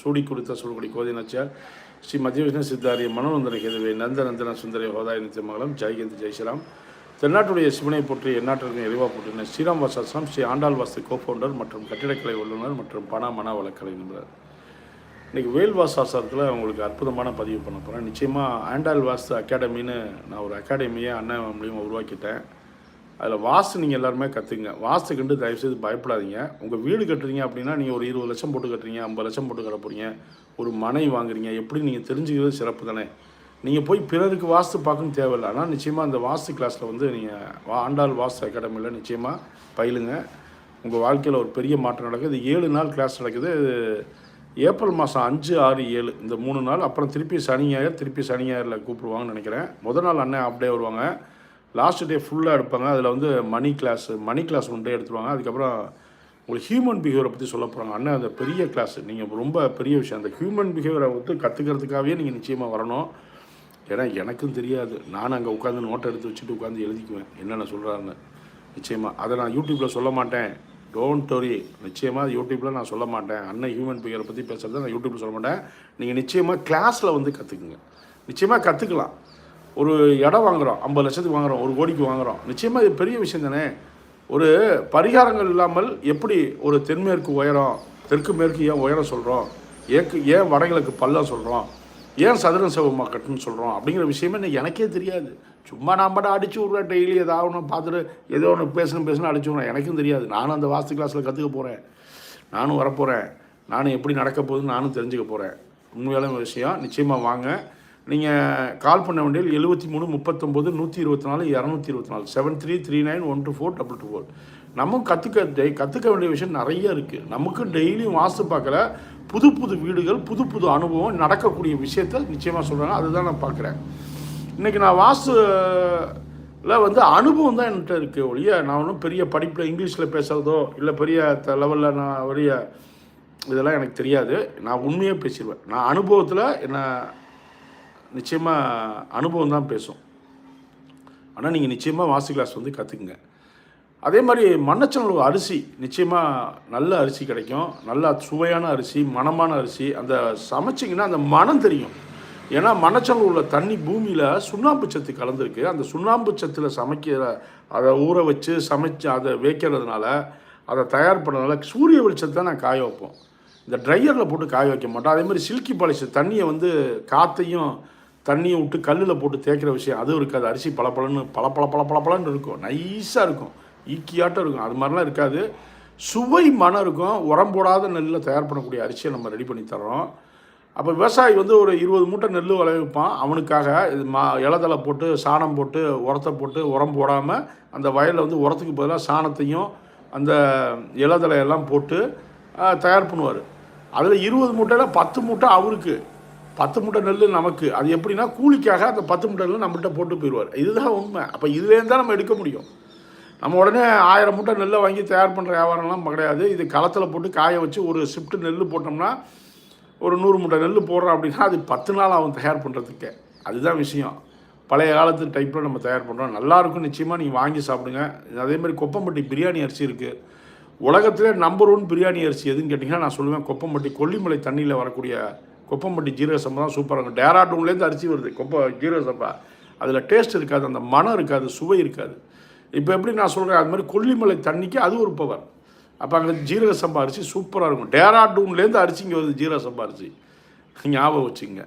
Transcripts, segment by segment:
சூடி கொடுத்த சுடுகுடி கோதி நச்சியார் ஸ்ரீ மத்திய விஷ்ணு சித்தாரிய மனோநந்தன கேதுவே நந்த நந்தன சுந்தரி ஹோதாய நித்தியமங்கலம் ஜெயகந்த் ஜெய்ஸ்ராம் தென்னாட்டுடைய சிவனை போற்றி எந்நாட்டிற்கும் இறைவா போற்றின ஸ்ரீராம் வாசாஸ்ராம் ஸ்ரீ ஆண்டாள் வாஸ்து கோ ஃபவுண்டர் மற்றும் கட்டிடக்கலை வல்லுநர் மற்றும் பண மன வழக்கலை நிபுணர் இன்றைக்கி வேல் வாசாசத்தில் உங்களுக்கு அற்புதமான பதிவு பண்ண போகிறேன் நிச்சயமாக ஆண்டாள் வாஸ்து அகாடமின்னு நான் ஒரு அகாடமியை அண்ணன் மூலியமாக உருவாக்கிட்டேன். அதில் வாஸ்து நீங்கள் எல்லாருமே கற்றுங்க வாஸ்து கண்டு தயவுசெய்து பயப்படாதீங்க. உங்கள் வீடு கட்டுறீங்க அப்படின்னா நீங்கள் ஒரு இருபது லட்சம் போட்டு கட்டுறீங்க ஐம்பது லட்சம் போட்டு கட்ட போகிறீங்க ஒரு மனை வாங்குறீங்க. எப்படி நீங்கள் தெரிஞ்சுக்கிறது சிறப்பு தானே? நீங்கள் போய் பிறருக்கு வாஸ்து பார்க்கணும் தேவையில்லை. ஆனால் நிச்சயமாக அந்த வாஸ்து கிளாஸில் வந்து நீங்கள் வா ஆண்டாள் வாஸ்து அகாடமியில் நிச்சயமாக பயிலுங்க. உங்கள் வாழ்க்கையில் ஒரு பெரிய மாற்றம் நடக்குது. ஏழு நாள் கிளாஸ் நடக்குது. ஏப்ரல் மாதம் அஞ்சு ஆறு ஏழு. இந்த மூணு நாள். அப்புறம் திருப்பி சனி ஞாயிறு. திருப்பி சனி ஞாயிறில் கூப்பிடுவாங்கன்னு நினைக்கிறேன். முதல் நாள் அண்ணன் அப்படியே வருவாங்க. லாஸ்ட் டே ஃபுல்லாக எடுப்பாங்க. அதில் வந்து மணி கிளாஸ் மணி கிளாஸ் ஒன் டே எடுத்துருவாங்க. அதுக்கப்புறம் உங்களுக்கு ஹியூமன் பிஹேவியரை பற்றி சொல்ல போகிறாங்க அண்ணன் அந்த பெரிய கிளாஸ் நீங்கள் ரொம்ப பெரிய விஷயம். அந்த ஹியூமன் பிஹேவியரை வந்து கற்றுக்கிறதுக்காகவே நீங்கள் நிச்சயமாக வரணும். ஏன்னா எனக்கும் தெரியாது. நான் அங்கே உட்காந்து நோட்டை எடுத்து வச்சுட்டு உட்காந்து எழுதிக்குவேன். என்னென்ன சொல்கிறாருன்னு நிச்சயமாக அதை நான் யூடியூப்பில் சொல்ல மாட்டேன். டோன்ட் டோரி நிச்சயமாக யூடியூப்பில் நான் சொல்ல மாட்டேன். அண்ணன் ஹியூமன் பிஹேவியரை பற்றி பேசுகிறத நான் யூடியூப்பில் சொல்ல மாட்டேன். நீங்கள் நிச்சயமாக கிளாஸில் வந்து கற்றுக்குங்க நிச்சயமாக கற்றுக்கலாம் ஒரு இடம் வாங்குகிறோம் ஐம்பது லட்சத்துக்கு வாங்குகிறோம் ஒரு கோடிக்கு வாங்குகிறோம் நிச்சயமாக இது பெரிய விஷயம் தானே? ஒரு பரிகாரங்கள் இல்லாமல் எப்படி ஒரு தென்மேற்கு உயரம் தெற்கு மேற்கு ஏன் உயரம் சொல்கிறோம் ஏக்கு ஏன் வடகிழக்கு பள்ளம் சொல்கிறோம் ஏன் சதுரம் செவமா கட்டுன்னு சொல்கிறோம் அப்படிங்கிற விஷயமே இன்னைக்கு எனக்கே தெரியாது. சும்மா நான் பாட்டு அடிச்சு விட்றேன் டெய்லி ஏதாவது ஒன்று பார்த்துட்டு ஏதோ ஒன்று பேசணும் பேசணும் அடிச்சு விட்றேன் எனக்கும் தெரியாது. நானும் அந்த வாஸ்து கிளாஸில் கற்றுக்க போகிறேன் நானும் வரப்போகிறேன் நானும் எப்படி நடக்க போகுதுன்னு நானும் தெரிஞ்சுக்க போகிறேன் உண்மையான விஷயம். நிச்சயமாக வாங்க. நீங்கள் கால் பண்ண வேண்டியது எழுபத்தி மூணு முப்பத்தொம்போது நூற்றி இருபத்தி நாலு இரநூத்தி இருபத்தி நாலு seven three three nine one two four double two four நம்ம கற்றுக்க டெய் கற்றுக்க வேண்டிய விஷயம் நிறைய இருக்குது நமக்கு டெய்லியும் வாஸ்து பார்க்குற புது புது வீடுகள் புது புது அனுபவம் நடக்கக்கூடிய விஷயத்த நிச்சயமாக சொல்கிறாங்க அதுதான் நான் பார்க்குறேன். இன்றைக்கி நான் வாஸ்துல வந்து அனுபவம் தான் என்கிட்ட இருக்குது ஒழிய நான் ஒன்றும் பெரிய படிப்பில் இங்கிலீஷில் பேசுகிறதோ இல்லை பெரிய லெவலில் நான் பெரிய இதெல்லாம் எனக்கு தெரியாது. நான் உண்மையாக பேசிடுவேன். நான் அனுபவத்தில் என்ன நிச்சயமாக அனுபவம் தான் பேசும். ஆனால் நீங்கள் நிச்சயமாக வாசி கிளாஸ் வந்து கற்றுக்குங்க அதே மாதிரி மண்ணச்சனல் அரிசி. நிச்சயமாக நல்ல அரிசி கிடைக்கும். நல்லா சுவையான அரிசி மணமான அரிசி. அந்த சமைச்சிங்கன்னா அந்த மனம் தெரியும். ஏன்னா மண்ணச்சநல்லூரில் தண்ணி பூமியில் சுண்ணாம்பு சத்து கலந்துருக்கு. அந்த சுண்ணாம்பு சத்தில் சமைக்கிற அதை ஊற வச்சு சமைச்சு அதை வைக்கிறதுனால அதை தயார் பண்ணதுனால சூரிய வெளிச்சத்தை நான் காய வைப்போம். இந்த ட்ரையரில் போட்டு காய வைக்க மாட்டோம். அதே மாதிரி சில்கி பாலிஷ் தண்ணியை வந்து காற்றையும் தண்ணியை விட்டு கல்லில் போட்டு தேய்க்கிற விஷயம் அதுவும் இருக்காது. அரிசி பளபளன்னு பல பல பல பளபளன்னு இருக்கும். நைஸாக இருக்கும். ஈக்கியாட்டம் இருக்கும். அது மாதிரிலாம் இருக்காது. சுவை மனம் இருக்கும். உரம் போடாத நெல்லில் தயார் பண்ணக்கூடிய அரிசியை நம்ம ரெடி பண்ணி தர்றோம். அப்போ விவசாயி வந்து ஒரு இருபது மூட்டை நெல் விளைவிப்பான். அவனுக்காக இது மா இலதலை போட்டு சாணம் போட்டு உரத்தை போட்டு உரம் போடாமல் அந்த வயலில் வந்து உரத்துக்கு பதிலாக சாணத்தையும் அந்த இலதலையெல்லாம் போட்டு தயார் பண்ணுவார். அதில் இருபது மூட்டையில் பத்து மூட்டை அவருக்கு. பத்து மூட்டை நெல் நமக்கு. அது எப்படின்னா கூலிக்காக அந்த பத்து மூட்டை நெல் நம்மள்கிட்ட போட்டு போயிடுவார். இதுதான் உண்மை. அப்போ இதுலேருந்து தான் நம்ம எடுக்க முடியும். நம்ம உடனே ஆயிரம் மூட்டை நெல்லை வாங்கி தயார் பண்ணுற வியாபாரம்லாம் கிடையாது. இது களத்தில் போட்டு காய வச்சு ஒரு ஷிஃப்ட் நெல் போட்டோம்னா ஒரு நூறு மூட்டை நெல் போடுறோம் அப்படின்னா அது பத்து நாள் ஆகும் தயார் பண்ணுறதுக்கே அதுதான் விஷயம். பழைய காலத்து டைப்பில் நம்ம தயார் பண்ணுறோம் நல்லாயிருக்கும் நிச்சயமாக நீங்கள் வாங்கி சாப்பிடுங்க. அதே மாதிரி கொப்பம்பட்டி பிரியாணி அரிசி இருக்குது உலகத்திலே நம்பர் ஒன் பிரியாணி அரிசி எதுன்னு கேட்டிங்கன்னா நான் சொல்லுவேன் கொப்பம்பட்டி கொல்லிமலை தண்ணியில் வரக்கூடிய கொப்பம்பட்டி ஜீரக சம்பா தான் சூப்பராக இருக்கும். டேராட்டூன்லேருந்து அரிசி வருது. கொப்ப ஜீரக சம்பா அதில் டேஸ்ட் இருக்காது. அந்த மனம் இருக்காது. சுவை இருக்காது. இப்போ எப்படி நான் சொல்கிறேன் அது மாதிரி கொல்லிமலை தண்ணிக்கு அது ஒரு பவர் அப்போ அங்கே ஜீரக சம்பா அரிசி சூப்பராக இருக்கும். டேராட்டூன்லேருந்து அரிசி இங்கே வருது ஜீரக சம்பா அரிசி. ஞாபகம் வச்சுங்க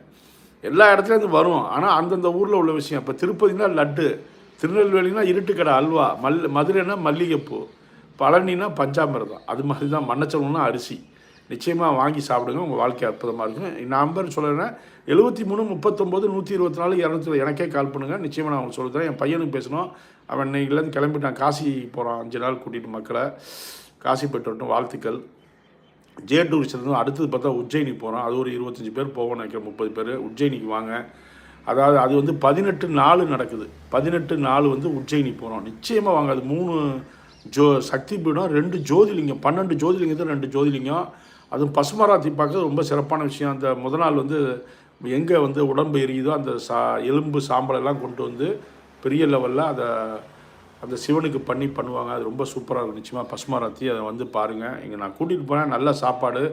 எல்லா இடத்துலேருந்து வரும். ஆனால் அந்தந்த ஊரில் உள்ள விஷயம். இப்போ திருப்பதினா லட்டு திருநெல்வேலினா இருட்டுக்கடை அல்வா மல் மதுரைனா மல்லிகைப்பூ பழனினா பஞ்சாமிரதம். அது மாதிரி தான் மண்ணச்சலம்னா அரிசி. நிச்சயமாக வாங்கி சாப்பிடுங்க உங்கள் வாழ்க்கை அற்புதமாக இருக்கும் நம்பர் சொல்கிறேன்னா எழுபத்தி மூணு முப்பத்தொம்போது நூற்றி இருபத்தி நாலு இரநூத்தி எனக்கே கால் பண்ணுங்கள் நிச்சயமாக நான் உங்களுக்கு சொல்கிறேன் என் பையனுக்கு பேசணும். அவன் இன்னைக்குலேருந்து கிளம்பிட்டான் காசி போகிறான் அஞ்சு நாள் கூட்டிகிட்டு மக்களை. காசி போய்ட்டு வாழ்த்துக்கள். ஜே டூரிஸ்ட்லேருந்து அடுத்தது பார்த்தா உஜ்ஜயினி போகிறோம் அது ஒரு இருபத்தஞ்சி பேர் போவோம்னு நினைக்கிறேன். முப்பது பேர். உஜ்ஜயினிக்கு வாங்க. அதாவது அது வந்து பதினெட்டு நாள் நடக்குது. பதினெட்டு நாள் வந்து உஜ்ஜயினி போகிறோம் நிச்சயமாக வாங்க. அது மூணு ஜோ சக்தி பீடம் ரெண்டு ஜோதிலிங்கம். பன்னெண்டு ஜோதிலிங்கத்தில் ரெண்டு ஜோதிலிங்கம். அதுவும் பசுமராத்தி பார்க்க ரொம்ப சிறப்பான விஷயம். அந்த முத நாள் வந்து எங்கே வந்து உடம்பு எரியுதோ அந்த சா எலும்பு சாம்பல் எல்லாம் கொண்டு வந்து பெரிய லெவலில் அதை அந்த சிவனுக்கு பண்ணி பண்ணுவாங்க. அது ரொம்ப சூப்பராக இருக்கும். நிச்சயமாக பசுமராத்தி அதை வந்து பாருங்கள் இங்கே நான் கூட்டிகிட்டு போனேன் நல்ல சாப்பாடு.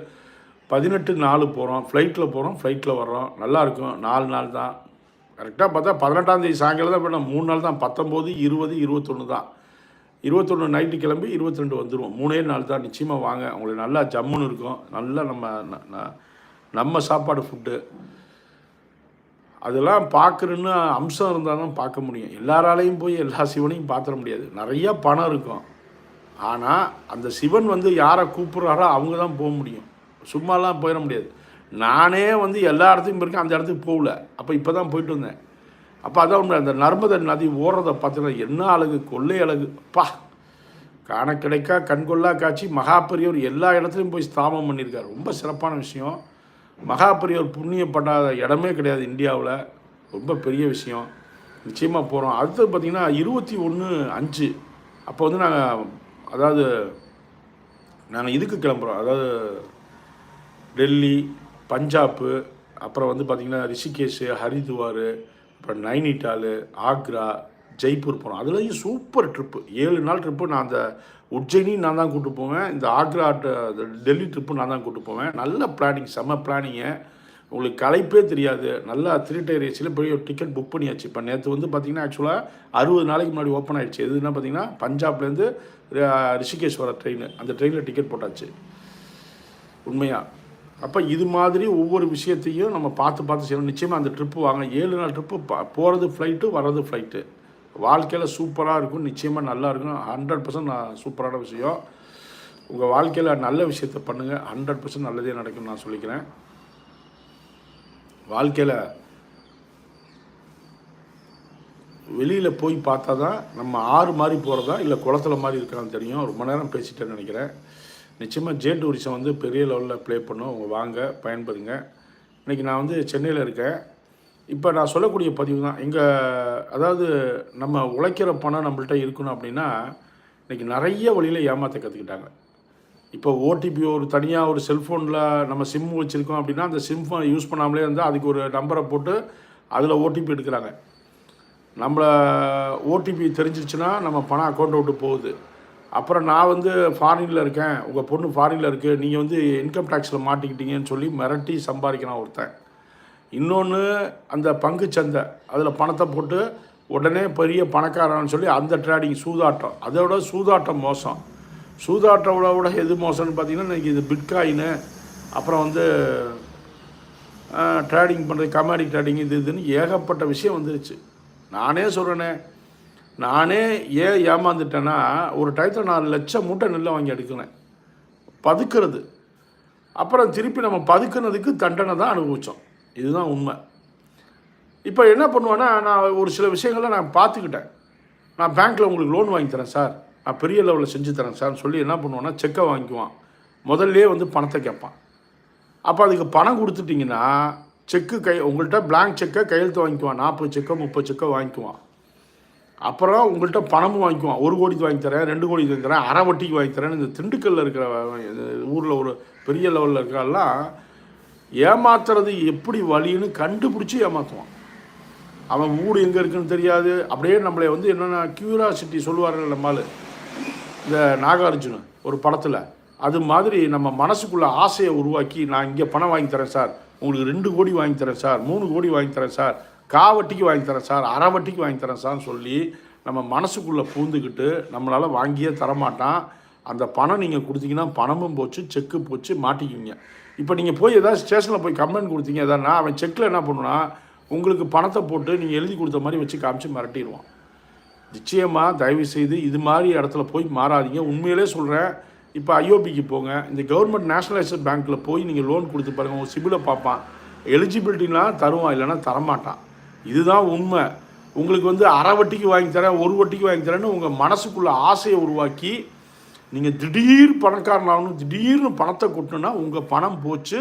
பதினெட்டு நாலு போகிறோம் ஃப்ளைட்டில் போகிறோம் ஃப்ளைட்டில் வர்றோம். நல்லாயிருக்கும் நாலு நாள் தான். கரெக்டாக பார்த்தா பதினெட்டாம் தேதி சாயங்காலம் தான் போய்டும் மூணு நாள் தான். பத்தொம்போது இருபது இருபத்தொன்று தான். இருபத்தொன்று நைட்டு கிளம்பி இருபத்தி ரெண்டு வந்துடுவோம் மூணே நாள் தான். நிச்சயமாக வாங்க. உங்களுக்கு நல்லா ஜம்முன்னு இருக்கும். நல்லா நம்ம நம்ம சாப்பாடு ஃபுட்டு அதெல்லாம் பார்க்குறன்னு அம்சம் இருந்தால் தான் பார்க்க முடியும். எல்லாராலையும் போய் எல்லா சிவனையும் பார்த்துட முடியாது. நிறைய பணம் இருக்கும். ஆனால் அந்த சிவன் வந்து யாரை கூப்பிட்றாரோ அவங்க தான் போக முடியும். சும்மாலாம் போயிட முடியாது. நானே வந்து எல்லா இடத்துக்கும் போயிருக்கேன். அந்த இடத்துக்கு போகல. அப்போ இப்போ தான் போயிட்டு வந்தேன். அப்போ அதான் உண்மை அந்த நர்மதை நதி ஓடுறத பார்த்தீங்கன்னா என்ன அழகு கொள்ளை அழகு. பா காண கிடைக்கா கண்கொள்ளா காட்சி மகாபெரியவர் எல்லா இடத்துலையும் போய் ஸ்தாபனம் பண்ணியிருக்காரு. ரொம்ப சிறப்பான விஷயம். மகாபெரியவர் புண்ணியப்படாத இடமே கிடையாது இந்தியாவில். ரொம்ப பெரிய விஷயம். நிச்சயமாக போகிறோம் அடுத்தது பார்த்திங்கன்னா இருபத்தி ஒன்று அஞ்சு. அப்போ வந்து நாங்கள் அதாவது நாங்கள் இதுக்கு கிளம்புறோம். அதாவது டெல்லி பஞ்சாப்பு அப்புறம் வந்து பார்த்திங்கன்னா ரிஷிகேஷ் ஹரித்வார் இப்போ நைனிட்டால் ஆக்ரா ஜெய்ப்பூர் போனோம். அதுலேயும் சூப்பர் ட்ரிப்பு. ஏழு நாள் ட்ரிப்பு நான் அந்த உஜ்ஜயினி நான் தான் கூட்டு போவேன். இந்த ஆக்ரா டெல்லி ட்ரிப்பு நான் தான் கூட்டு போவேன். நல்ல பிளானிங் செம்ம பிளானிங்கு உங்களுக்கு களைப்பே தெரியாது. நல்லா த்ரீ டயர் ஏசியில் போய் ஒரு டிக்கெட் புக் பண்ணியாச்சு. இப்போ நேற்று வந்து பார்த்திங்கன்னா ஆக்சுவலாக அறுபது நாளைக்கு முன்னாடி ஓப்பன் ஆகிடுச்சு எதுனா பார்த்தீங்கன்னா பஞ்சாப்லேருந்து ர- ரிஷிகேஷ் வர ட்ரெயின் அந்த ட்ரெயினில் டிக்கெட் போட்டாச்சு. உண்மையாக அப்போ இது மாதிரி ஒவ்வொரு விஷயத்தையும் நம்ம பார்த்து பார்த்து செய்யணும். நிச்சயமாக அந்த ட்ரிப்பு வாங்க. ஏழு நாள் ட்ரிப்பு போகிறது ஃப்ளைட்டு வர்றது ஃப்ளைட்டு வாழ்க்கையில் சூப்பராக இருக்கும். நிச்சயமாக நல்லா இருக்கும். ஹண்ட்ரட் பர்சன்ட் சூப்பரான விஷயம். உங்கள் வாழ்க்கையில் நல்ல விஷயத்தை பண்ணுங்கள் ஹண்ட்ரட் பர்சன்ட் நல்லதே நடக்கும்னு நான் சொல்லிக்கிறேன். வாழ்க்கையில் வெளியில் போய் பார்த்தா தான் நம்ம ஆறு மாதிரி போகிறதா இல்லை குளத்துல மாதிரி இருக்கான்னு தெரியும். ரொம்ப நேரம் பேசிட்டேன்னு நினைக்கிறேன். நிச்சயமாக ஜே டூரிசம் வந்து பெரிய லெவலில் ப்ளே பண்ணும் அவங்க வாங்க பயன்படுங்க. இன்றைக்கி நான் வந்து சென்னையில் இருக்கேன். இப்போ நான் சொல்லக்கூடிய பதிவு தான் இங்கே அதாவது நம்ம உழைக்கிற பணம் நம்மள்ட்ட இருக்கணும் அப்படின்னா இன்றைக்கி நிறைய வழியில் ஏமாற்ற கற்றுக்கிட்டாங்க இப்போ ஓடிபி ஒரு தனியாக ஒரு செல்ஃபோனில் நம்ம சிம் வச்சுருக்கோம் அப்படின்னா அந்த சிம் யூஸ் பண்ணாமலே இருந்தால் அதுக்கு ஒரு நம்பரை போட்டு அதில் ஓடிபி எடுக்கிறாங்க. நம்மளை ஓடிபி தெரிஞ்சிருச்சுன்னா நம்ம பணம் அக்கௌண்ட்டை விட்டு போகுது. அப்புறம் நான் வந்து ஃபாரினில் இருக்கேன். உங்கள் பொண்ணு ஃபாரினில் இருக்குது நீங்கள் வந்து இன்கம் டேக்ஸில் மாட்டிக்கிட்டீங்கன்னு சொல்லி மிரட்டி சம்பாதிக்கிறான் ஒருத்தன். இன்னொன்று அந்த பங்கு சந்தை. அதில் பணத்தை போட்டு உடனே பெரிய பணக்காரன்னு சொல்லி அந்த ட்ரேடிங் சூதாட்டம். அதோட சூதாட்டம் மோசம். சூதாட்டம் விட எது மோசம்னு பார்த்தீங்கன்னா இன்றைக்கி இது பிட்காயின் அப்புறம் வந்து ட்ரேடிங் பண்ணுறது கமாடி ட்ரேடிங் இது இதுன்னு ஏகப்பட்ட விஷயம் வந்துருச்சு. நானே சொல்கிறேனே நானே ஏன் ஏமாந்துட்டேன்னா ஒரு டயத்தில் நாலு லட்சம் மூட்டை நெல்லை வாங்கி எடுக்கினேன் பதுக்கிறது. அப்புறம் திருப்பி நம்ம பதுக்குனதுக்கு தண்டனை தான் அனுபவித்தோம் இதுதான் உண்மை. இப்போ என்ன பண்ணுவேன்னா நான் ஒரு சில விஷயங்களை நான் பார்த்துக்கிட்டேன். நான் பேங்க்கில் உங்களுக்கு லோன் வாங்கி தரேன் சார். நான் பெரிய லெவலில் செஞ்சு தரேன் சார்னு சொல்லி என்ன பண்ணுவேன்னா செக்கை வாங்கிக்குவான். முதல்லே வந்து பணத்தை கேட்பான். அப்போ அதுக்கு பணம் கொடுத்துட்டிங்கன்னா செக்கு கை உங்கள்கிட்ட பிளாங்க் செக்கை கையெழுத்து வாங்கிக்குவான். நாற்பது செக்கோ முப்பது செக்கோ வாங்கிக்குவான். அப்புறம் உங்கள்கிட்ட பணமும் வாங்கிக்குவான் ஒரு கோடிக்கு வாங்கி தரேன் ரெண்டு கோடிக்கு வாங்கி தரேன் அரை வட்டிக்கு வாங்கி தரேன் இந்த திண்டுக்கல்லில் இருக்கிற ஊரில் ஒரு பெரிய லெவலில் இருக்கிறெல்லாம் ஏமாத்துறது எப்படி வழின்னு கண்டுபிடிச்சி ஏமாற்றுவான் அவன் வீடு எங்கே இருக்குன்னு தெரியாது. அப்படியே நம்மளை வந்து என்னென்ன கியூரியாசிட்டி சொல்லுவார்கள் நம்மால் இந்த நாகார்ஜுன ஒரு படத்தில். அது மாதிரி நம்ம மனசுக்குள்ள ஆசையை உருவாக்கி நான் இங்கே பணம் வாங்கி தரேன் சார். உங்களுக்கு ரெண்டு கோடி வாங்கி தரேன் சார். மூணு கோடி வாங்கி தரேன் சார். கா வட்டிக்கு வாங்கி தரேன் சார் அரை வட்டிக்கு வாங்கி தரேன் சார்னு சொல்லி நம்ம மனசுக்குள்ளே பூந்துக்கிட்டு நம்மளால் வாங்கியே தரமாட்டான். அந்த பணம் நீங்கள் கொடுத்தீங்கன்னா பணமும் போச்சு செக்கு போச்சு மாட்டிக்குவீங்க. இப்போ நீங்கள் போய் ஏதாவது ஸ்டேஷனில் போய் கம்ப்ளைண்ட் கொடுத்தீங்க எதானா அவன் செக்கில் என்ன பண்ணுவான்னா உங்களுக்கு பணத்தை போட்டு நீங்கள் எழுதி கொடுத்த மாதிரி வச்சு காமிச்சு மிரட்டிடுவான். நிச்சயமாக தயவு செய்து இது மாதிரி இடத்துல போய் மாறாதீங்க. உண்மையிலே சொல்கிறேன் இப்போ ஐஓபிக்கு போங்க. இந்த கவர்மெண்ட் நேஷனலைசர் பேங்க்கில் போய் நீங்கள் லோன் கொடுத்து பாருங்கள் உங்கள் சிபிலை பார்ப்பான். எலிஜிபிலிட்டிலாம் தருவான் இல்லைன்னா தரமாட்டான். இதுதான் உண்மை. உங்களுக்கு வந்து அரை வட்டிக்கு வாங்கி தரேன் ஒரு வட்டிக்கு வாங்கி தரேன்னு உங்கள் மனசுக்குள்ள ஆசையை உருவாக்கி நீங்கள் திடீர் பணக்காரனாகணும் திடீர்னு பணத்தை கொட்டணுன்னா உங்கள் பணம் போச்சு.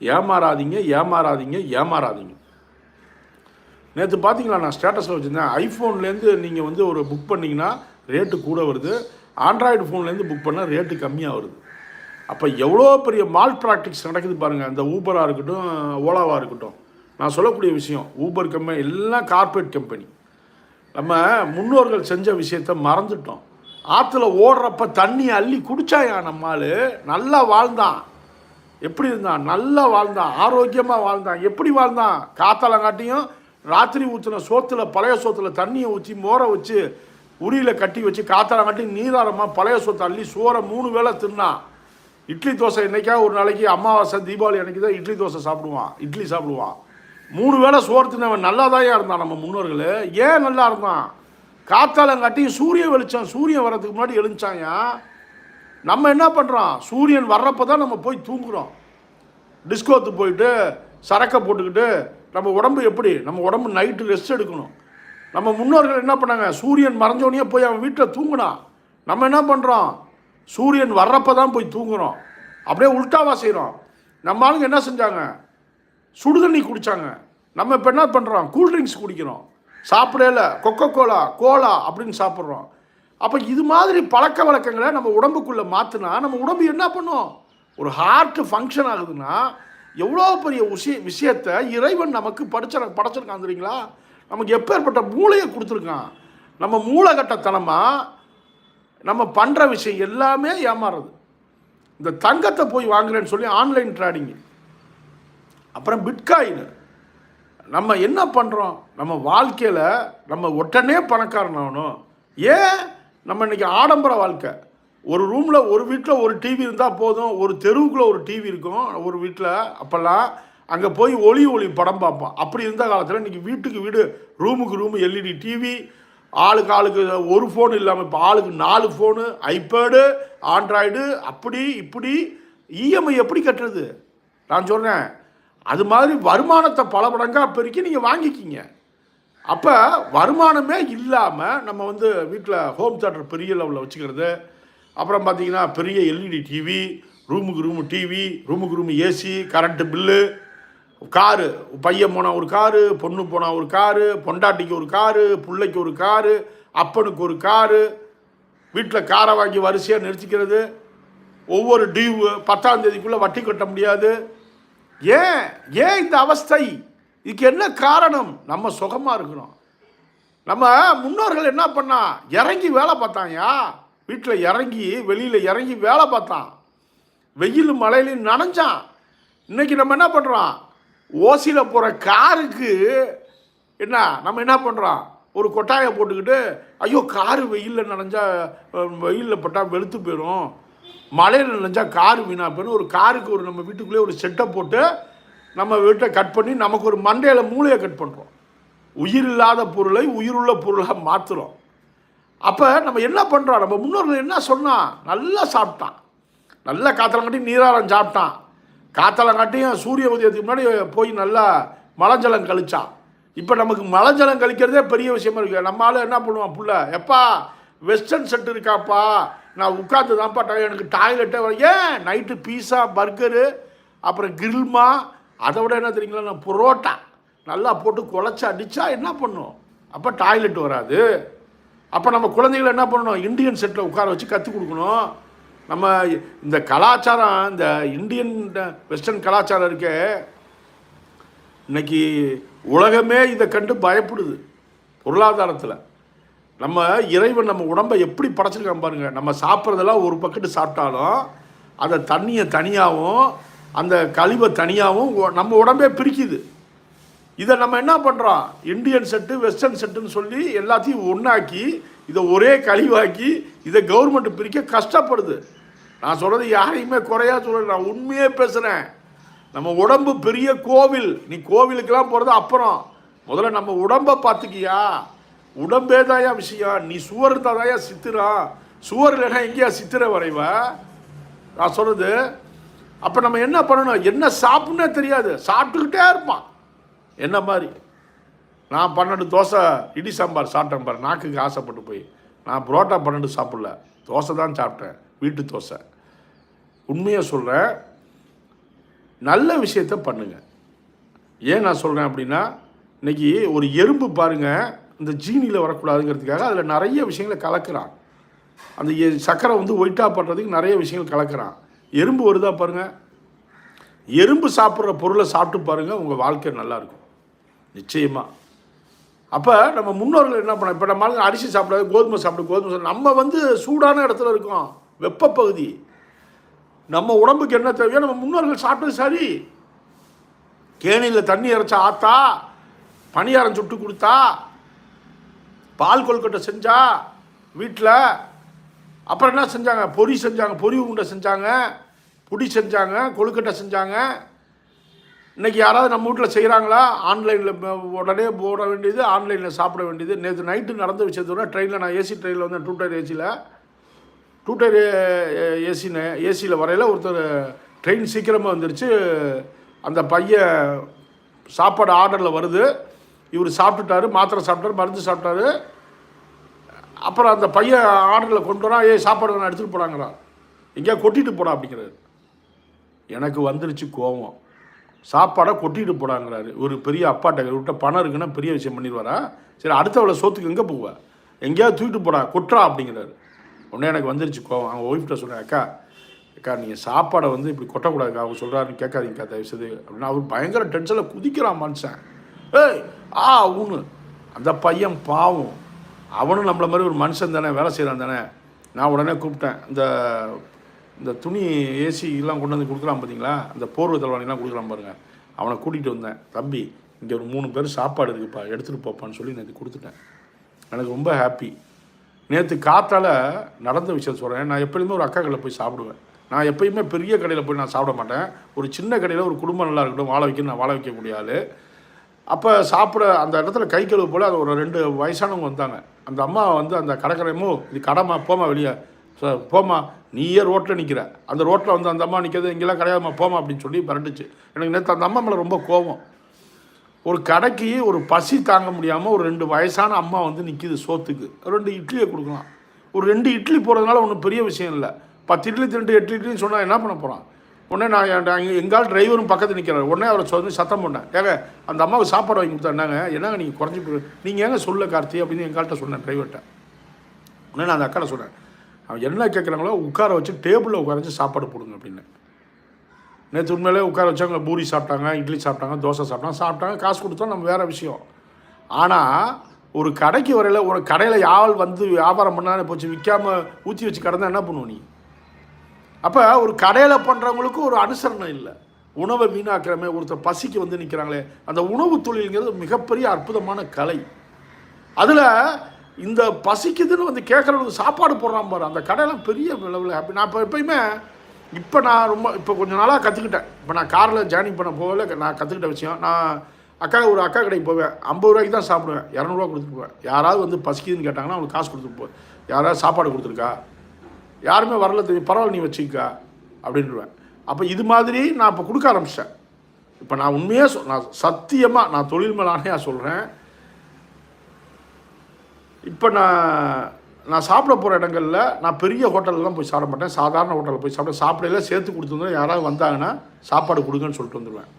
ஏமாறாதீங்க ஏமாறாதீங்க ஏமாறாதீங்க. நேற்று பார்த்தீங்களா நான் ஸ்டேட்டஸில் வச்சுருந்தேன் ஐஃபோன்லேருந்து நீங்கள் வந்து ஒரு புக் பண்ணிங்கன்னா ரேட்டு கூட வருது. ஆண்ட்ராய்டு ஃபோன்லேருந்து புக் பண்ணால் ரேட்டு கம்மியாக வருது. அப்போ எவ்வளோ பெரிய மால் ப்ராக்டிக்ஸ் நடக்குது பாருங்கள் அந்த ஊபராக இருக்கட்டும் ஓலாவாக இருக்கட்டும். நான் சொல்லக்கூடிய விஷயம் ஊபர் கம்பெனி எல்லாம் கார்ப்பரேட் கம்பெனி நம்ம முன்னோர்கள் செஞ்ச விஷயத்த மறந்துட்டோம். ஆற்றுல ஓடுறப்ப தண்ணி அள்ளி குடித்தாயா நம்மால் நல்லா வாழ்ந்தான். எப்படி இருந்தான்? நல்லா வாழ்ந்தான். ஆரோக்கியமாக வாழ்ந்தான். எப்படி வாழ்ந்தான்? காத்தாலங்காட்டியும் ராத்திரி ஊற்றின சோத்தில் பழைய சோத்தில் தண்ணியை ஊற்றி மோரை வச்சு உரியில் கட்டி வச்சு காத்தாலங்காட்டியும் நீராரமாக பழைய சோத்தை அள்ளி சோறை மூணு வேளை தின்னான் இட்லி தோசை என்னைக்கா ஒரு நாளைக்கு அமாவாசை தீபாவளி அன்னைக்கு தான் இட்லி தோசை சாப்பிடுவான். இட்லி சாப்பிடுவான். மூணு வேளை சோறு தின்னவன் நல்லா தான் இருந்தான் நம்ம முன்னோர்கள். ஏன் நல்லா இருந்தான்? காத்தாலங்காட்டி சூரிய வெளிச்சம் சூரியன் வர்றதுக்கு முன்னாடி எழுந்தாயா நம்ம என்ன பண்ணுறோம் சூரியன் வர்றப்ப தான் நம்ம போய் தூங்குறோம். டிஸ்கோத்து போயிட்டு சரக்கை போட்டுக்கிட்டு நம்ம உடம்பு எப்படி? நம்ம உடம்பு நைட்டு ரெஸ்ட் எடுக்கணும். நம்ம முன்னோர்கள் என்ன பண்ணாங்க? சூரியன் மறைஞ்சோடனே போய் அவன் வீட்டில் தூங்கினான். நம்ம என்ன பண்ணுறோம் சூரியன் வர்றப்ப தான் போய் தூங்குறோம். அப்படியே உல்டாவா செய்கிறோம் நம்ம ஆளுங்க என்ன செஞ்சாங்க? சுடுதண்ணி குடித்தாங்க நம்ம இப்போ என்ன பண்ணுறோம் கூல்ட்ரிங்க்ஸ் குடிக்கிறோம். சாப்பிடல. கொக்கோ கோலா கோலா அப்படின்னு சாப்பிட்றோம். அப்போ இது மாதிரி பழக்க வழக்கங்களை நம்ம உடம்புக்குள்ளே மாற்றினா நம்ம உடம்பு என்ன பண்ணும்? ஒரு ஹார்ட்டு ஃபங்க்ஷன் ஆகுதுன்னா எவ்வளோ பெரிய விஷய விஷயத்தை இறைவன் நமக்கு படிச்ச படைச்சிருக்கான் தெரியுங்களா? நமக்கு எப்பேற்பட்ட மூளையை கொடுத்துருக்கான். நம்ம மூளைகட்டத்தனமாக நம்ம பண்ணுற விஷயம் எல்லாமே ஏமாறுறது இந்த தங்கத்தை போய் வாங்குறேன்னு சொல்லி ஆன்லைன் ட்ரேடிங்கு அப்புறம் பிட்காயின். நம்ம என்ன பண்ணுறோம் நம்ம வாழ்க்கையில் நம்ம உடனே பணக்காரன் ஆகணும். ஏன்? நம்ம இன்னைக்கு ஆடம்பர வாழ்க்கை. ஒரு ரூமில் ஒரு வீட்டில் ஒரு டிவி இருந்தால் போதும். ஒரு தெருவுக்குள்ளே ஒரு டிவி இருக்கும். ஒரு வீட்டில் அப்போல்லாம் அங்கே போய் ஒளி ஒளி படம் பார்ப்போம் அப்படி இருந்த காலத்தில் இன்றைக்கி வீட்டுக்கு வீடு ரூமுக்கு ரூமு எல்இடி டிவி ஆளுக்கு ஆளுக்கு ஒரு ஃபோன் இல்லாமல் இப்போ ஆளுக்கு நாலு ஃபோனு ஐபேடு ஆண்ட்ராய்டு அப்படி இப்படி இஎம்ஐ எப்படி கட்டுறது? நான் சொல்கிறேன் அது மாதிரி வருமானத்தை பல மடங்காக பெருக்கி நீங்கள் வாங்கிக்கிங்க. அப்போ வருமானமே இல்லாமல் நம்ம வந்து வீட்டில் ஹோம் தேட்டர் பெரிய லெவலில் வச்சுக்கிறது. அப்புறம் பார்த்தீங்கன்னா பெரிய எல்இடி டிவி ரூமுக்கு ரூமு டிவி ரூமுக்கு room AC current bill car பையன் போனால் ஒரு காரு பொண்ணு போனால் ஒரு காரு பொண்டாட்டிக்கு ஒரு காரு பிள்ளைக்கு ஒரு காரு அப்பனுக்கு ஒரு காரு வீட்டில் காரை வாங்கி வரிசையாக நிறுத்திக்கிறது. ஒவ்வொரு டியூ பத்தாம் தேதிக்குள்ளே வட்டி கட்ட முடியாது. ஏன் ஏன் இந்த அவஸ்தை? இதுக்கு என்ன காரணம்? நம்ம சுகமாக இருக்கிறோம். நம்ம முன்னோர்கள் என்ன பண்ணா? இறங்கி வேலை பார்த்தாயா? வீட்டில் இறங்கி வெளியில் இறங்கி வேலை பார்த்தான். வெயில் மழையிலையும் நனைஞ்சான். இன்னைக்கு நம்ம என்ன பண்ணுறோம் ஓசியில் போகிற காருக்கு என்ன நம்ம என்ன பண்ணுறோம் ஒரு கொட்டாயை போட்டுக்கிட்டு ஐயோ காரு வெயிலில் நனைஞ்சா வெயிலில் பட்டால் வெளுத்து போயிடும் மழையில் நினைஞ்சா காரு வீணாக போயிடும். ஒரு காருக்கு ஒரு நம்ம வீட்டுக்குள்ளே ஒரு செட்டை போட்டு நம்ம வீட்டை கட் பண்ணி நமக்கு ஒரு மண்டையில் மூளையை கட் பண்ணுறோம் உயிர் இல்லாத பொருளை உயிருள்ள பொருளாக மாற்றுறோம் அப்போ நம்ம என்ன பண்ணுறோம் நம்ம முன்னோர்கள் என்ன சொன்னான் நல்லா சாப்பிட்டான். நல்லா காத்தலங்காட்டி நீராரம் சாப்பிட்டான். காத்தலங்காட்டியும் சூரிய உதயத்துக்கு முன்னாடி போய் நல்லா மலஞ்சலம் கழிச்சான். இப்போ நமக்கு மலஞ்சலம் கழிக்கிறதே பெரிய விஷயமா இருக்குது நம்ம ஆளு என்ன பண்ணுவான்? புள்ள எப்பா வெஸ்டர்ன் செட் இருக்காப்பா. நான் உட்காந்து தான்ப்பா எனக்கு டாய்லெட்டே வர ஏன்? நைட்டு பீஸா பர்கரு அப்புறம் கிரில்மா அதை விட என்ன தெரியுங்களா? நான் புரோட்டா. நல்லா போட்டு குழச்சி அடித்தா என்ன பண்ணும்? அப்போ டாய்லெட் வராது. அப்போ நம்ம குழந்தைகளை என்ன பண்ணணும்? இந்தியன் செட்டில் உட்கார வச்சு கற்றுக் கொடுக்கணும். நம்ம இந்த கலாச்சாரம் இந்த இந்தியன் வெஸ்டர்ன் கலாச்சாரம் இருக்கே இன்னைக்கு உலகமே இதை கண்டு பயப்படுது. பொருளாதாரத்தில். நம்ம இறைவன் நம்ம உடம்பை எப்படி படைச்சிருக்கான் பாருங்க. நம்ம சாப்பிட்றதெல்லாம் ஒரு பக்கெட்டு சாப்பிட்டாலும் அந்த தண்ணியை தனியாகவும் அந்த கழிவை தனியாகவும் நம்ம உடம்பே பிரிக்குது. இதை நம்ம என்ன பண்ணுறோம் இந்தியன் செட்டு வெஸ்டர்ன் செட்டுன்னு சொல்லி எல்லாத்தையும் ஒன்றாக்கி இதை ஒரே கழிவாக்கி இதை கவர்மெண்ட் பிரிக்க கஷ்டப்படுது. நான் சொல்கிறது யாரையுமே குறையா சொல்லல நான் உண்மையே பேசுகிறேன் நம்ம உடம்பு பெரிய கோவில். நீ கோவிலுக்கெல்லாம் போகிறது அப்புறம். முதல்ல நம்ம உடம்பை பார்த்துக்கியா? உடம்பே தாயா விஷயம் நீ சுவர் இருந்தால் தாயா சித்திரம் சுவர் இல்லைன்னா எங்கேயா சித்திரை வரைவ? நான் சொல்கிறது அப்போ நம்ம என்ன பண்ணணும்? என்ன சாப்பிட்னே தெரியாது. சாப்பிட்டுக்கிட்டே இருப்பான். என்ன மாதிரி? நான் பன்னெண்டு தோசை இடி சாம்பார் சாப்பிட்டேன் பாரு. நாக்குக்கு ஆசைப்பட்டு போய். நான் புரோட்டா பன்னெண்டு சாப்பிடல. தோசை தான் சாப்பிட்டேன். வீட்டு தோசை. உண்மையாக சொல்கிறேன் நல்ல விஷயத்த பண்ணுங்க. ஏன் நான் சொல்கிறேன் அப்படின்னா இன்றைக்கி ஒரு எறும்பு பாருங்கள் இந்த ஜீனியில் வரக்கூடாதுங்கிறதுக்காக அதில் நிறைய விஷயங்களை கலக்கிறான். அந்த சக்கரை வந்து ஒயிட்டாக பண்ணுறதுக்கு நிறைய விஷயங்கள் கலக்கிறான். எறும்பு வருதா பாருங்கள் எறும்பு சாப்பிட்ற பொருளை சாப்பிட்டு பாருங்கள் உங்கள் வாழ்க்கை நல்லா இருக்கும். நிச்சயமாக அப்போ நம்ம முன்னோர்கள் என்ன பண்ண இப்போ நம்ம அரிசி சாப்பிடாது கோதுமை சாப்பிடு கோதுமை சாப்பிடு. நம்ம வந்து சூடான இடத்துல இருக்கோம் வெப்ப பகுதி. நம்ம உடம்புக்கு என்ன தேவையோ நம்ம முன்னோர்கள் சாப்பிட்டது சரி. கேணியில் தண்ணி இறைச்சா ஆத்தா பணியாரம் சுட்டு கொடுத்தா பால் கொழுக்கட்டை செஞ்சா வீட்டில் அப்புறம் என்ன செஞ்சாங்க? பொரி செஞ்சாங்க பொரி உருண்டை செஞ்சாங்க புடி செஞ்சாங்க கொழுக்கட்டை செஞ்சாங்க. இன்னைக்கு யாராவது நம்ம வீட்டில் செய்கிறாங்களா ஆன்லைனில் உடனே போட வேண்டியது ஆன்லைனில் சாப்பிட வேண்டியது. நேற்று நைட்டு நடந்த விஷயத்தோட ட்ரெயினில் நான் ஏசி ட்ரெயினில் வந்தேன் டூ டயர் ஏசியில் டூ டயர் ஏசின்னு ஏசியில் வரையில் ஒருத்தர் ட்ரெயின் சீக்கிரமாக வந்துருச்சு. அந்த பையன் சாப்பாடு ஆர்டரில் வருது. இவர் சாப்பிட்டுட்டாரு மாத்திரை சாப்பிட்டாரு மருந்து சாப்பிட்டாரு. அப்புறம் அந்த பையன் ஆர்டரில் கொண்டு வரான் ஏய் சாப்பாடு வேணா எடுத்துகிட்டு போகிறாங்களா எங்கேயா கொட்டிட்டு போடா அப்படிங்கிறாரு. எனக்கு வந்துருச்சு கோவம். சாப்பாடை கொட்டிட்டு போடாங்கிறாரு. ஒரு பெரிய அப்பாட்ட விட்ட பணம் இருக்குன்னா பெரிய விஷயம் பண்ணிடுவாரா? சரி அடுத்தவளை சோத்துக்கு எங்கே போவ? எங்கேயாவது தூக்கிட்டு போடா கொட்டுறா அப்படிங்கிறாரு. உடனே எனக்கு வந்துருச்சு கோவம். அவங்க ஒய்ஃப்ட்ட சொன்னேன் அக்கா அக்கா நீங்கள் சாப்பாடை வந்து இப்படி கொட்டக்கூடாதுக்கா. அவங்க சொல்கிறாருன்னு கேட்காதீங்கக்கா தயவுசெய்து அப்படின்னா. அவர் பயங்கர டென்ஷனில் குதிக்கிறான் மனுஷன். ஏய் ஆ ஊனு. அந்த பையன் பாவம். அவனும் நம்மளை மாதிரி ஒரு மனுஷன் தானே வேலை செய்கிறான் தானே. நான் உடனே கூப்பிட்டேன். இந்த இந்த துணி ஏசி எல்லாம் கொண்டு வந்து கொடுக்குறான் பார்த்தீங்களா அந்த போர்வை தலைவாணிலாம் கொடுக்குறான் பாருங்கள் அவனை கூட்டிகிட்டு வந்தேன். தம்பி இங்கே ஒரு மூணு பேர் சாப்பாடு இருக்குப்பா எடுத்துகிட்டு போப்பான்னு சொல்லி நேற்று கொடுத்துட்டேன். எனக்கு ரொம்ப ஹாப்பி நேற்று காத்தால் நடந்த விஷயம் சொல்கிறேன் நான் எப்பயுமே ஒரு அக்கா கடையில் போய் சாப்பிடுவேன். நான் எப்பயுமே பெரிய கடையில் போய் நான் சாப்பிட மாட்டேன். ஒரு சின்ன கடையில் ஒரு குடும்பம் நல்லா இருக்கட்டும் வாழ வைக்கணும் நான் வாழ வைக்கக்கூடிய ஆள். அப்போ சாப்பிட அந்த இடத்துல கை கழுவு போல் அது ஒரு ரெண்டு வயசானவங்க வந்தாங்க. அந்த அம்மா வந்து அந்த கடற்கரைமோ இது கடமா போமா வெளியே. சார் போமா நீயே ரோட்டில் நிற்கிற அந்த ரோட்டில் வந்து அந்த அம்மா நிற்கிறது இங்கெல்லாம் கிடையாதுமா போமா அப்படின்னு சொல்லி பரண்டுச்சு எனக்கு நேற்று அந்த அம்மா மேலே ரொம்ப கோபம். ஒரு கடைக்கு ஒரு பசி தாங்க முடியாமல் ஒரு ரெண்டு வயசான அம்மா வந்து நிற்கிது சோத்துக்கு. ரெண்டு இட்லியை கொடுக்கலாம். ஒரு ரெண்டு இட்லி போகிறதுனால ஒன்றும் பெரிய விஷயம் இல்லை. பத்து இட்லி ரெண்டு எட்டு இட்லின்னு சொன்னால் என்ன பண்ண போகிறான் உடனே நான் என் எங்கால் டிரைவரும் பக்கத்தில் நிற்கிறார் உடனே அவரை சொல்லி சத்தம் பண்ணேன் ஏங்க அந்த அம்மாவுக்கு சாப்பாடு வாங்கி கொடுத்தா என்னங்க? நீங்கள் குறைஞ்சி போய் நீங்கள் ஏங்க சொல்ல கார்த்தி அப்படின்னு எங்கள்கிட்ட சொன்னேன் டிரைவர்கிட்ட உடனே நான் அந்த அக்காட்ட சொன்னேன் அவன் என்ன கேட்குறாங்களோ உட்கார வச்சு டேபிளில் உட்கார வச்சு சாப்பாடு போடுங்க அப்படின்னு. நேற்று உண்மையிலே உட்கார வச்சவங்க பூரி சாப்பிட்டாங்க இட்லி சாப்பிட்டாங்க தோசை சாப்பிட்டாங்க சாப்பிட்டாங்க காசு கொடுத்தோம் நம்ம வேறு விஷயம். ஆனால் ஒரு கடைக்கு வரையில் ஒரு கடையில் யாவல் வந்து வியாபாரம் பண்ணாலே போச்சு விற்காமல் ஊற்றி வச்சு கடந்தால் என்ன பண்ணுவோம் நீ? அப்போ ஒரு கடையில் பண்ணுறவங்களுக்கு ஒரு அனுசரணை இல்லை. உணவை வீணாக்கிறமே ஒருத்தர் பசிக்கு வந்து நிற்கிறாங்களே அந்த உணவு தொழில்ங்கிறது மிகப்பெரிய அற்புதமான கலை. அதில் இந்த பசிக்குதுன்னு வந்து கேட்குறவங்களுக்கு சாப்பாடு போடுறான் பாரு. அந்த கடையெல்லாம் பெரிய லெவலில். ஹாப்பி நான் இப்போ எப்பயுமே இப்போ நான் ரொம்ப இப்போ கொஞ்ச நாளாக கற்றுக்கிட்டேன் இப்போ நான் காரில் ஜேர்னிங் பண்ண போகல நான் கற்றுக்கிட்ட விஷயம் நான் அக்கா ஒரு அக்கா கடைக்கு போவேன். ஐம்பது ரூபாய்க்கு தான் சாப்பிடுவேன். இரநூறுவா கொடுத்துட்டு போவேன். யாராவது வந்து பசிக்குதுன்னு கேட்டாங்கன்னா அவங்களுக்கு காசு கொடுத்துட்டு போ யாராவது சாப்பாடு கொடுத்துருக்கா? யாருமே வரல தெரியும். பரவாயில்ல நீ வச்சுக்கா அப்படின்டுவேன் அப்போ இது மாதிரி நான் இப்போ கொடுக்க ஆரம்பிச்சிட்டேன். இப்போ நான் உண்மையாக சொல் நான் சத்தியமாக நான் தொழில் மேலானையாக சொல்கிறேன் இப்போ நான் நான் சாப்பிட போகிற இடங்களில் நான் பெரிய ஹோட்டல்லாம் போய் சாப்பிட மாட்டேன். சாதாரண ஹோட்டலில் போய் சாப்பிட சாப்பிடையில சேர்த்து கொடுத்துருந்தோம் யாராவது வந்தாங்கன்னா சாப்பாடு கொடுங்கன்னு சொல்லிட்டு வந்துடுவேன்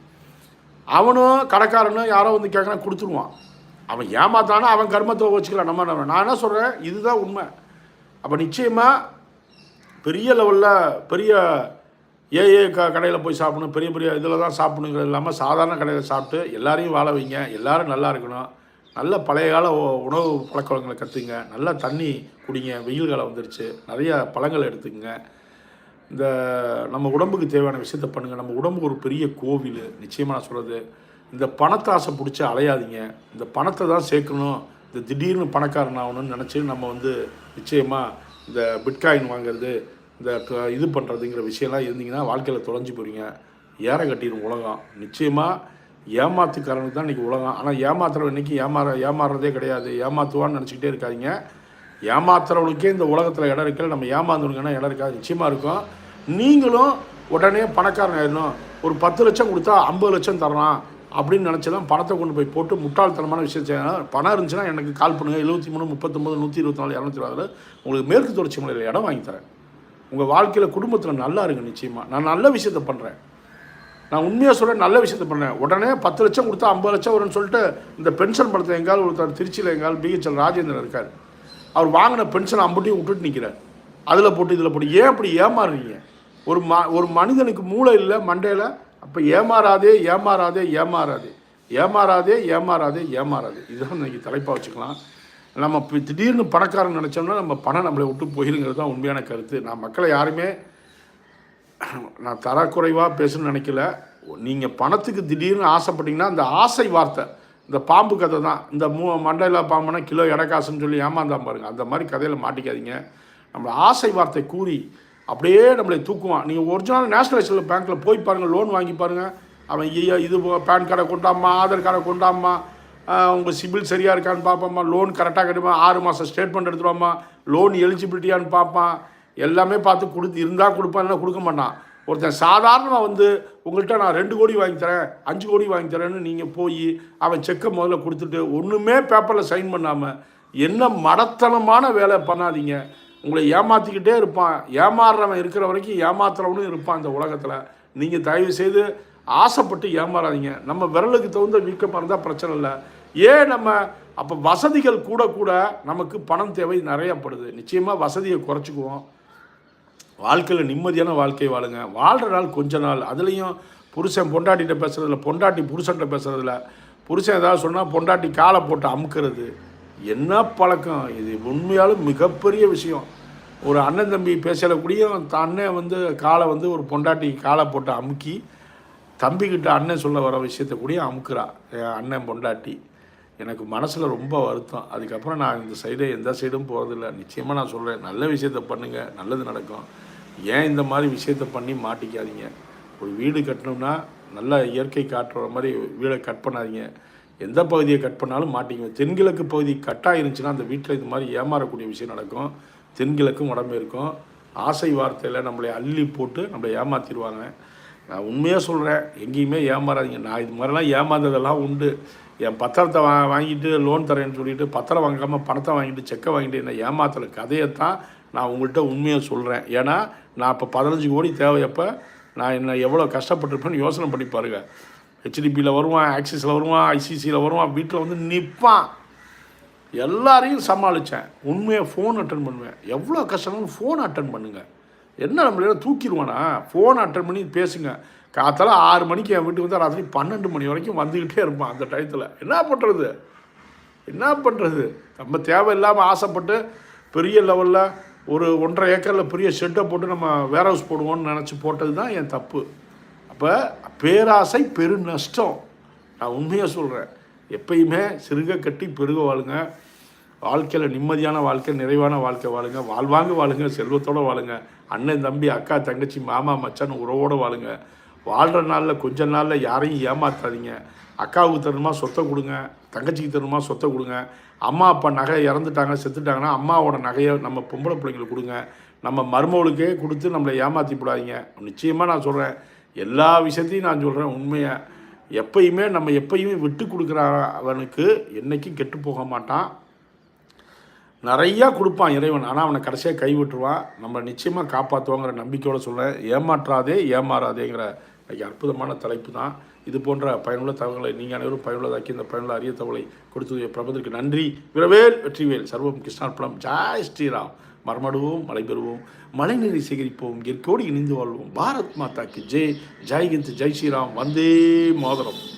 அவனும் கடைக்காரனும் யாரோ வந்து கேட்குறான் கொடுத்துருவான். அவன் ஏமாத்தானா அவன் கர்மத்தை வச்சுக்கலாம். நம்ம நம்ம நான் என்ன சொல்கிறேன் இதுதான் உண்மை. அப்போ நிச்சயமாக பெரிய லெவலில் பெரிய ஏஏ க கடையில் போய் சாப்பிடணும். பெரிய பெரிய இதில் தான் சாப்பிடணுங்கிறது இல்லாமல் சாதாரண கடையில் சாப்பிட்டு எல்லாரையும் வாழ வைங்க. எல்லாரும் நல்லா இருக்கணும். நல்ல பழைய கால உணவு பழக்க வழக்கங்களை கற்றுங்க நல்லா தண்ணி குடிங்க. வெயில் காலம் வந்துருச்சு. நிறைய பழங்கள் எடுத்துக்கங்க. இந்த நம்ம உடம்புக்கு தேவையான விஷயத்த பண்ணுங்கள் நம்ம உடம்பு ஒரு பெரிய கோவில். நிச்சயமாக நான் சொல்கிறது இந்த பணத்தை ஆசை பிடிச்சி அலையாதீங்க. இந்த பணத்தை தான் சேர்க்கணும். இந்த திடீர்னு பணக்காரன் ஆகணும்னு நினச்சி நம்ம வந்து நிச்சயமாக இந்த பிட்காயின் வாங்குறது இந்த க- இது பண்ணுறதுங்கிற விஷயம்லாம் இருந்தீங்கன்னா வாழ்க்கையில் தொலைஞ்சு போகிறீங்க ஏற கட்டிடும் உலகம். நிச்சயமாக ஏமாத்துக்காரனுக்கு தான் இன்றைக்கி உலகம். ஆனால் ஏமாத்துறவன் இன்றைக்கி ஏமாற ஏமாறுறதே கிடையாது. ஏமாத்துவான்னு நினச்சிக்கிட்டே இருக்காதீங்க. ஏமாத்துறவனுக்கே இந்த உலகத்தில் இடம் இருக்கல நம்ம ஏமாந்துருங்கன்னா இடம் இருக்காது. நிச்சயமாக இருக்கும். நீங்களும் உடனே பணக்காரன் ஆயிடணும். ஒரு பத்து லட்சம் கொடுத்தா ஐம்பது லட்சம் தரலாம் அப்படின்னு நினச்சி பணத்தை கொண்டு போய் போட்டு முட்டாள்தனமான விஷயம் செய்யணும் பணம் இருந்துச்சுன்னா எனக்கு கால் பண்ணுங்கள் எழுபத்தி மூணு முப்பத்தொம்பது நூற்றி இருபத்தி நாலு இரநூத்தி இருபதுல உங்களுக்கு மேற்கு தொடர்ச்சி மலையில் இடம் வாங்கி தரேன். உங்கள் வாழ்க்கையில் குடும்பத்தில் நல்லா இருங்க நிச்சயமாக நான் நல்ல விஷயத்த பண்ணுறேன் நான் உண்மையாக சொல்கிறேன் நல்ல விஷயத்த பண்ணேன் உடனே பத்து லட்சம் கொடுத்தா ஐம்பது லட்சம் வரும்னு சொல்லிட்டு இந்த பென்ஷன் படத்தை எங்கால் ஒருத்தர் திருச்சியில் எங்கால் பிஹெச்எல் ராஜேந்திரன் இருக்கார். அவர் வாங்கின பென்ஷன் அம்பட்டியும் விட்டுட்டு நிற்கிறார் அதில் போட்டு இதில் போட்டு ஏன் அப்படி ஏமாறுறீங்க? ஒரு ம ஒரு மனிதனுக்கு மூளை இல்லை மண்டையில் அப்போ ஏமாறாதே ஏமாறாதே ஏமாறாதே. ஏமாறாதே ஏமாறாதே ஏமாறாதே. இதுதான் இன்றைக்கி தலைப்பாக வச்சுக்கலாம். நம்ம இப்போ திடீர்னு பணக்காரன் நினச்சோம்னா நம்ம பணம் நம்மளை விட்டு போயிருங்கிறது தான் உண்மையான கருத்து. நான் மக்களை யாருமே நான் தரக்குறைவாக பேசணும்னு நினைக்கல. நீங்கள் பணத்துக்கு திடீர்னு ஆசைப்பட்டீங்கன்னா அந்த ஆசை வார்த்தை இந்த பாம்பு கதை தான் இந்த மூ மண்டையில் பாம்புனா கிலோ இடக்காசுன்னு சொல்லி ஏமாந்தான் பாருங்க. அந்த மாதிரி கதையில் மாட்டிக்காதீங்க. நம்மளை ஆசை வார்த்தை கூறி அப்படியே நம்மளை தூக்குவான். நீங்கள் ஒரிஜினல் நேஷனலைஸ்டில் பேங்க்கில் போய் பாருங்கள் லோன் வாங்கி பாருங்கள் அவன் இது பேன் கார்டை கொண்டாமா ஆதார் கார்டை கொண்டாமா உங்கள் சிபில் சரியாக இருக்கான்னு பார்ப்பாம்மா. லோன் கரெக்டாக கட்டுமா? ஆறு மாதம் ஸ்டேட்மெண்ட் எடுத்துருவாம்மா. லோன் எலிஜிபிலிட்டியான்னு பார்ப்பான் எல்லாமே பார்த்து கொடுத்து இருந்தால் கொடுப்பான் கொடுக்க மாட்டான் ஒருத்தன் சாதாரணமாக வந்து உங்கள்கிட்ட நான் ரெண்டு கோடி வாங்கி தரேன் அஞ்சு கோடி வாங்கி தரேன்னு நீங்கள் போய் அவன் செக்கை முதல்ல கொடுத்துட்டு ஒன்றுமே பேப்பரில் சைன் பண்ணாமல் என்ன மடத்தனமான வேலை பண்ணாதீங்க. உங்களை ஏமாற்றிக்கிட்டே இருப்பான். ஏமாறுறவன் இருக்கிற வரைக்கும் ஏமாத்துறவனும் இருப்பான் இந்த உலகத்தில். நீங்கள் தயவு செய்து ஆசைப்பட்டு ஏமாறாதீங்க. நம்ம விரலுக்கு தகுந்த வீக்கமாக இருந்தால் பிரச்சனை இல்லை. ஏன் நம்ம அப்போ வசதிகள் கூட கூட நமக்கு பணம் தேவை நிறையப்படுது. நிச்சயமாக வசதியை குறைச்சிக்குவோம். வாழ்க்கையில் நிம்மதியான வாழ்க்கையை வாழுங்க. வாழ்கிற நாள் கொஞ்ச நாள். அதுலேயும் புருஷன் பொண்டாட்டிகிட்ட பேசுகிறதில்ல பொண்டாட்டி புருஷன்கிட்ட பேசுறதில்ல புருஷன் ஏதாவது சொன்னால் பொண்டாட்டி காலை போட்டு அமுக்கிறது. என்ன பழக்கம்? இது உண்மையாலும் மிகப்பெரிய விஷயம். ஒரு அண்ணன் தம்பி பேசக்கூடிய தான் அண்ணன் வந்து காலை வந்து ஒரு பொண்டாட்டி காலை போட்டு அமுக்கி தம்பிக்கிட்ட அண்ணன் சொல்ல வர விஷயத்தை கூடயும் அமுக்குறா. என் அண்ணன் பொண்டாட்டி. எனக்கு மனசில் ரொம்ப வருத்தம். அதுக்கப்புறம் நான் இந்த சைடே எந்த சைடும் போகிறதில்ல நிச்சயமாக நான் சொல்கிறேன் நல்ல விஷயத்த பண்ணுங்கள் நல்லது நடக்கும். ஏன் இந்த மாதிரி விஷயத்த பண்ணி மாட்டிக்காதீங்க. ஒரு வீடு கட்டணும்னா நல்லா இயற்கை காட்டுற மாதிரி வீடை கட் பண்ணாதீங்க. எந்த பகுதியை கட் பண்ணாலும் மாட்டிக்குங்க. தென்கிழக்கு பகுதி கட்டாக இருந்துச்சுன்னா அந்த வீட்டில் இது மாதிரி ஏமாறக்கூடிய விஷயம் நடக்கும். தென்கிழக்கும் உடம்பு இருக்கும். ஆசை வார்த்தையில் நம்மளை அள்ளி போட்டு நம்மளை ஏமாற்றிடுவாங்க நான் உண்மையாக சொல்கிறேன் எங்கேயுமே ஏமாறாதீங்க. நான் இது மாதிரிலாம் ஏமாந்ததெல்லாம் உண்டு. என் பத்திரத்தை வா வாங்கிட்டு லோன் தரேன்னு சொல்லிட்டு பத்திரம் வாங்காமல் பணத்தை வாங்கிட்டு செக்கை வாங்கிட்டு என்ன ஏமாத்துற கதையைத்தான் நான் உங்கள்கிட்ட உண்மையாக சொல்கிறேன் ஏன்னா நான் இப்போ பதினஞ்சு கோடி தேவையப்போ நான் என்ன எவ்வளோ கஷ்டப்பட்டிருப்பேன்னு யோசனை பண்ணி பாருங்கள் ஹெச்டிபியில் வருவான் ஆக்சிஸில் வருவான் ஐசிசியில் வருவான் வீட்டில் வந்து நிற்பான் எல்லாரையும் சமாளித்தேன் உண்மையாக ஃபோன் அட்டன் பண்ணுவேன். எவ்வளோ கஷ்டம்னு ஃபோன் அட்டன் பண்ணுங்கள் என்ன நம்மள தூக்கிடுவானா? ஃபோன் அட்டன் பண்ணி பேசுங்க. காத்தால ஆறு மணிக்கு என் வீட்டுக்கு வந்தால் ராத்திரி பன்னெண்டு மணி வரைக்கும் வந்துக்கிட்டே இருப்பான் அந்த டயத்தில் என்ன பண்ணுறது என்ன பண்ணுறது நம்ம தேவையில்லாமல் ஆசைப்பட்டு பெரிய லெவலில் ஒரு ஒன்றரை ஏக்கரில் பெரிய ஷெட்டை போட்டு நம்ம வேர் ஹவுஸ் போடுவோம்னு நினச்சி போட்டது தான் என் தப்பு. அப்போ பேராசை பெரு நஷ்டம் நான் உண்மையாக சொல்கிறேன் எப்பயுமே சிறுக கட்டி பெருக வாழுங்க. வாழ்க்கையில் நிம்மதியான வாழ்க்கை நிறைவான வாழ்க்கை வாழுங்க. வாழ்வாங்க வாழுங்க செல்வத்தோடு வாழுங்க. அண்ணன் தம்பி அக்கா தங்கச்சி மாமா மச்சான் உறவோடு வாழுங்க. வாழ்கிற நாளில் கொஞ்ச நாளில் யாரையும் ஏமாத்தாதீங்க. அக்காவுக்கு தருணமாக சொத்தை கொடுங்க. தங்கச்சிக்கு தருணமாக சொத்தை கொடுங்க. அம்மா அப்பா நகை இறந்துட்டாங்க செத்துட்டாங்கன்னா அம்மாவோட நகையை நம்ம பொம்பளை பிள்ளைங்களுக்கு கொடுங்க. நம்ம மருமகளுக்கே கொடுத்து நம்மளை ஏமாற்றி போடாதீங்க. நிச்சயமாக நான் சொல்கிறேன் எல்லா விஷயத்தையும் நான் சொல்கிறேன் உண்மையை. எப்பயுமே நம்ம எப்பயுமே விட்டு கொடுக்குற அவனுக்கு என்றைக்கும் கெட்டு போக மாட்டான். நிறையா கொடுப்பான் இறைவன். ஆனால் அவனை கடைசியாக கைவிட்டுருவான். நம்ம நிச்சயமாக காப்பாற்றுவோங்கிற நம்பிக்கையோடு சொல்கிறேன் ஏமாற்றாதே ஏமாறாதேங்கிற இன்றைக்கி அற்புதமான தலைப்பு தான். இது போன்ற பயனுள்ள தகவலை நீங்கள் அனைவரும் பயனுள்ளதாக்கி இந்த பயனுள்ள அரிய தகவலை கொடுத்தது பிரபத்திற்கு நன்றி. விரவேல் வெற்றிவேல். சர்வம் கிருஷ்ணார்பணம். ஜாய் ஸ்ரீராம். மரமடுவோம் மழை பெறுவோம் மழைநீரை சேகரிப்போம். இயற்கையோடு இணைந்து வாழ்வோம். பாரத் மாதாக்கு ஜெய். ஜெய்ஹிந்த் ஜெய் ஸ்ரீராம். வந்தே மோதரம்.